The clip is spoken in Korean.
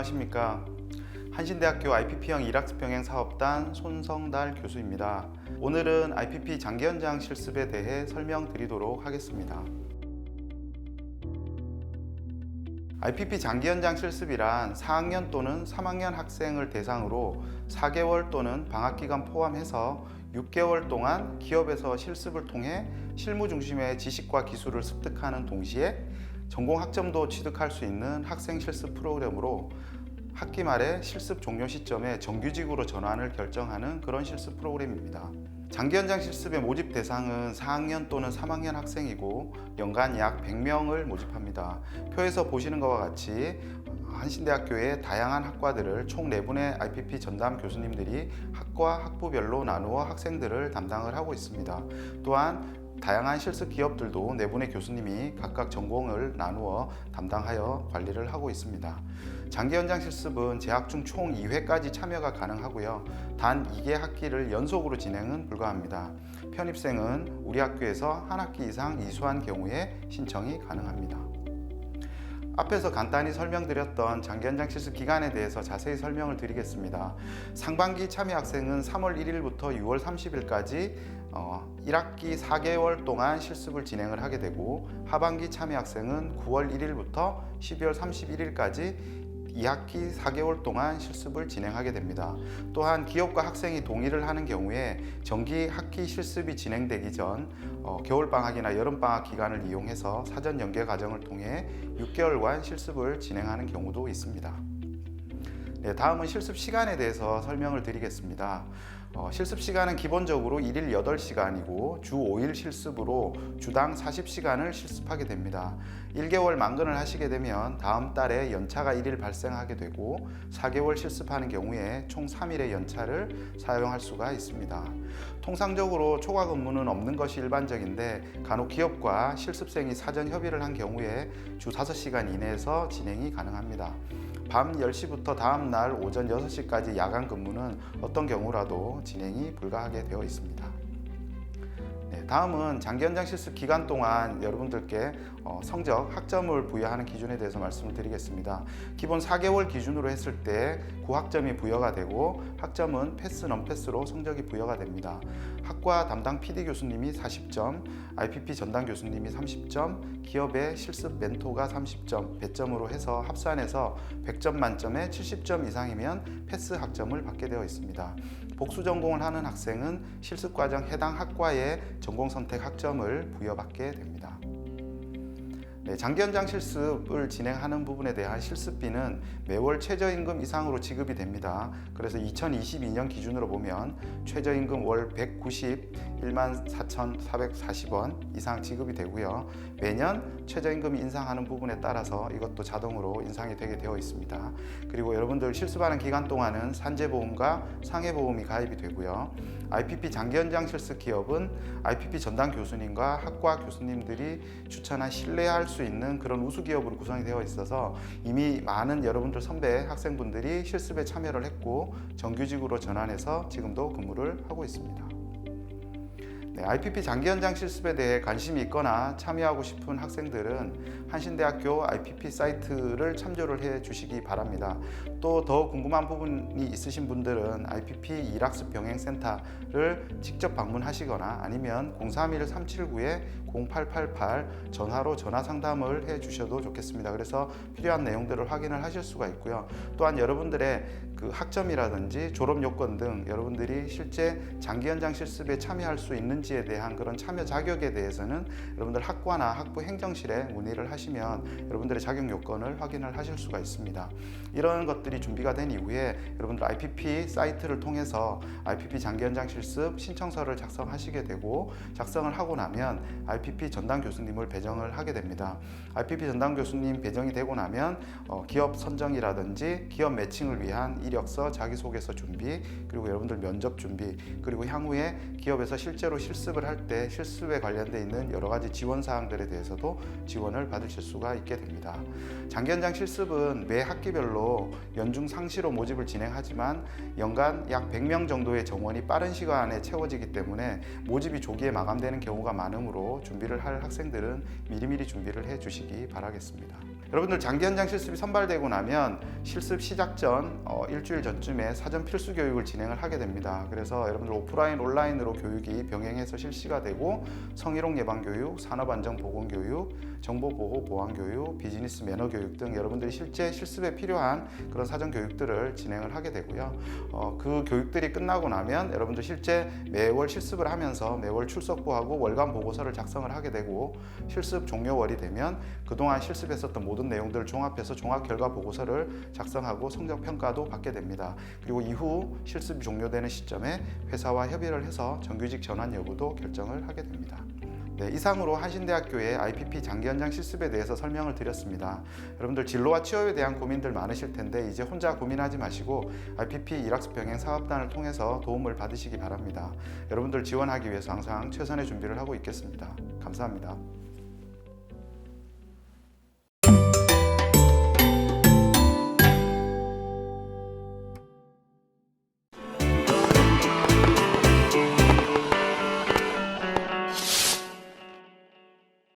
안녕하십니까. 한신대학교 IPP형 일학습 병행 사업단 손성달 교수입니다. 오늘은 IPP 장기 연장 실습에 대해 설명드리도록 하겠습니다. IPP 장기 연장 실습이란 4학년 또는 3학년 학생을 대상으로 4개월 또는 방학 기간 포함해서 6개월 동안 기업에서 실습을 통해 실무 중심의 지식과 기술을 습득하는 동시에 전공 학점도 취득할 수 있는 학생 실습 프로그램으로 학기 말에 실습 종료 시점에 정규직으로 전환을 결정하는 그런 실습 프로그램입니다. 장기 연장 실습의 모집 대상은 4학년 또는 3학년 학생이고 연간 약 100명을 모집합니다. 표에서 보시는 것과 같이 한신대학교의 다양한 학과들을 총 4분의 IPP 전담 교수님들이 학과 학부별로 나누어 학생들을 담당을 하고 있습니다. 또한 다양한 실습 기업들도 네 분의 교수님이 각각 전공을 나누어 담당하여 관리를 하고 있습니다. 장기 연장 실습은 재학 중 총 2회까지 참여가 가능하고요. 단 2개 학기를 연속으로 진행은 불가합니다. 편입생은 우리 학교에서 한 학기 이상 이수한 경우에 신청이 가능합니다. 앞에서 간단히 설명드렸던 장기 연장 실습 기간에 대해서 자세히 설명을 드리겠습니다. 상반기 참여 학생은 3월 1일부터 6월 30일까지 어, 1학기 4개월 동안 실습을 진행을 하게 되고 하반기 참여 학생은 9월 1일부터 12월 31일까지 2학기 4개월 동안 실습을 진행하게 됩니다. 또한 기업과 학생이 동의를 하는 경우에 정기 학기 실습이 진행되기 전 어, 겨울방학이나 여름방학 기간을 이용해서 사전 연계 과정을 통해 6개월간 실습을 진행하는 경우도 있습니다. 네, 다음은 실습 시간에 대해서 설명을 드리겠습니다. 어, 실습 시간은 기본적으로 1일 8시간이고 주 5일 실습으로 주당 40시간을 실습하게 됩니다. 1개월 만근을 하시게 되면 다음 달에 연차가 1일 발생하게 되고 4개월 실습하는 경우에 총 3일의 연차를 사용할 수가 있습니다. 통상적으로 초과 근무는 없는 것이 일반적인데 간혹 기업과 실습생이 사전 협의를 한 경우에 주 5시간 이내에서 진행이 가능합니다. 밤 10시부터 다음 날 오전 6시까지 야간 근무는 어떤 경우라도 진행이 불가하게 되어 있습니다. 네, 다음은 장기 연장 실습 기간 동안 여러분들께 어, 성적 학점을 부여하는 기준에 대해서 말씀을 드리겠습니다. 기본 4개월 기준으로 했을 때 9학점이 부여가 되고 학점은 패스 넘패스로 성적이 부여가 됩니다. 학과 담당 PD 교수님이 40점, IPP 전담 교수님이 30점, 기업의 실습 멘토가 30점, 배점으로 해서 합산해서 100점 만점에 70점 이상이면 패스 학점을 받게 되어 있습니다. 복수 전공을 하는 학생은 실습 과정 해당 학과의 전공 선택 학점을 부여받게 됩니다. 네, 장기 연장 실습을 진행하는 부분에 대한 실습비는 매월 최저임금 이상으로 지급이 됩니다. 그래서 2022년 기준으로 보면 최저임금 월 191만 4,440원 이상 지급이 되고요. 매년 최저임금이 인상하는 부분에 따라서 이것도 자동으로 인상이 되게 되어 있습니다. 그리고 여러분들 실습하는 기간 동안은 산재보험과 상해보험이 가입이 되고요. IPP 장기 연장 실습 기업은 IPP 전담 교수님과 학과 교수님들이 추천한 신뢰할 수 있는 그런 우수 기업으로 구성이 되어 있어서 이미 많은 여러분들 선배 학생분들이 실습에 참여를 했고 정규직으로 전환해서 지금도 근무를 하고 있습니다. 네, IPP 장기 연장 실습에 대해 관심이 있거나 참여하고 싶은 학생들은 한신대학교 IPP 사이트를 참조를 해 주시기 바랍니다. 또 더 궁금한 부분이 있으신 분들은 IPP 일학습 병행센터를 직접 방문하시거나 아니면 031-379-0888 전화로 전화 상담을 해 주셔도 좋겠습니다. 그래서 필요한 내용들을 확인을 하실 수가 있고요. 또한 여러분들의 그 학점이라든지 졸업 요건 등 여러분들이 실제 장기 연장 실습에 참여할 수 있는지에 대한 그런 참여 자격에 대해서는 여러분들 학과나 학부 행정실에 문의를 하시면 여러분들의 자격 요건을 확인을 하실 수가 있습니다. 이런 것들이 준비가 된 이후에 여러분들 IPP 사이트를 통해서 IPP 장기 연장 실습 신청서를 작성하시게 되고 작성을 하고 나면 IPP 전담 교수님을 배정을 하게 됩니다. IPP 전담 교수님 배정이 되고 나면 어, 기업 선정이라든지 기업 매칭을 위한 이력서, 자기소개서 준비, 그리고 여러분들 면접 준비, 그리고 향후에 기업에서 실제로 실습을 할 때 실습에 관련돼 있는 여러 가지 지원 사항들에 대해서도 지원을 받으실 수가 있게 됩니다. 장기 현장 실습은 매 학기별로 연중 상시로 모집을 진행하지만 연간 약 100명 정도의 정원이 빠른 시간 안에 채워지기 때문에 모집이 조기에 마감되는 경우가 많으므로 준비를 할 학생들은 미리미리 준비를 해 주시기 바라겠습니다. 여러분들 장기 현장 실습이 선발되고 나면 실습 시작 전 어, 일주일 전쯤에 사전 필수 교육을 진행을 하게 됩니다. 그래서 여러분들 오프라인 온라인으로 교육이 병행해서 실시가 되고 성희롱 예방 교육, 산업 안전 보건 교육, 정보 보호 보안 교육, 비즈니스 매너 교육 등 여러분들이 실제 실습에 필요한 그런 사전 교육들을 진행을 하게 되고요. 어, 그 교육들이 끝나고 나면 여러분들 실제 매월 실습을 하면서 매월 출석부하고 월간 보고서를 작성을 하게 되고 실습 종료월이 되면 그동안 실습했었던 모든 내용들을 종합해서 종합 결과 보고서를 작성하고 성적 평가도 받게 됩니다. 그리고 이후 실습이 종료되는 시점에 회사와 협의를 해서 정규직 전환 여부도 결정을 하게 됩니다. 네, 이상으로 한신대학교의 IPP 장기 현장 실습에 대해서 설명을 드렸습니다. 여러분들 진로와 취업에 대한 고민들 많으실 텐데 이제 혼자 고민하지 마시고 IPP 일학습 병행 사업단을 통해서 도움을 받으시기 바랍니다. 여러분들 지원하기 위해서 항상 최선의 준비를 하고 있겠습니다. 감사합니다.